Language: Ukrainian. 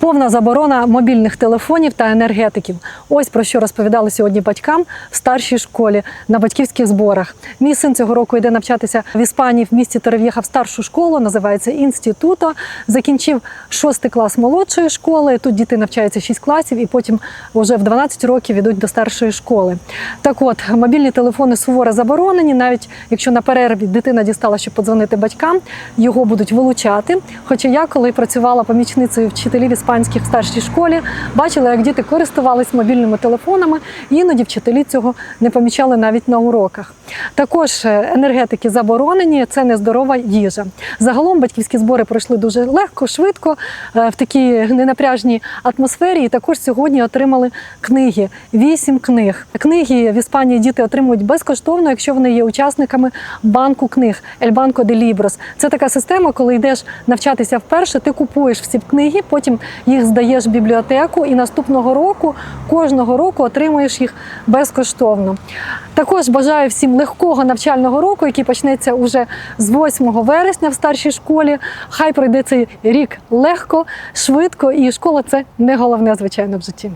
Повна заборона мобільних телефонів та енергетиків. Ось про що розповідали сьогодні батькам в старшій школі на батьківських зборах. Мій син цього року йде навчатися в Іспанії в місті Терев'єха в старшу школу, називається інституто. Закінчив шостий клас молодшої школи. Тут діти навчаються 6 класів, і потім вже в 12 років ідуть до старшої школи. Так от, мобільні телефони суворо заборонені, навіть якщо на перерві дитина дістала, щоб подзвонити батькам, його будуть вилучати. Хоча я, коли працювала помічницею вчителів іспанських в старшій школі, бачила, як діти користувались мобільними телефонами, іноді вчителі цього не помічали навіть на уроках. Також е, енергетики заборонені, це нездорова їжа. Загалом батьківські збори пройшли дуже легко, швидко, е, в такій ненапряжній атмосфері. І також сьогодні отримали книги. Вісім книг. Книги в Іспанії діти отримують безкоштовно, якщо вони є учасниками банку книг El Banco de. Це така система, коли йдеш навчатися вперше, ти купуєш всі книги, потім їх здаєш в бібліотеку, і наступного року кожного року отримуєш їх безкоштовно. Також бажаю всім легкого навчального року, який почнеться уже з 8 вересня в старшій школі. Хай пройде цей рік легко, швидко, і школа це не головне, звичайно, в житті.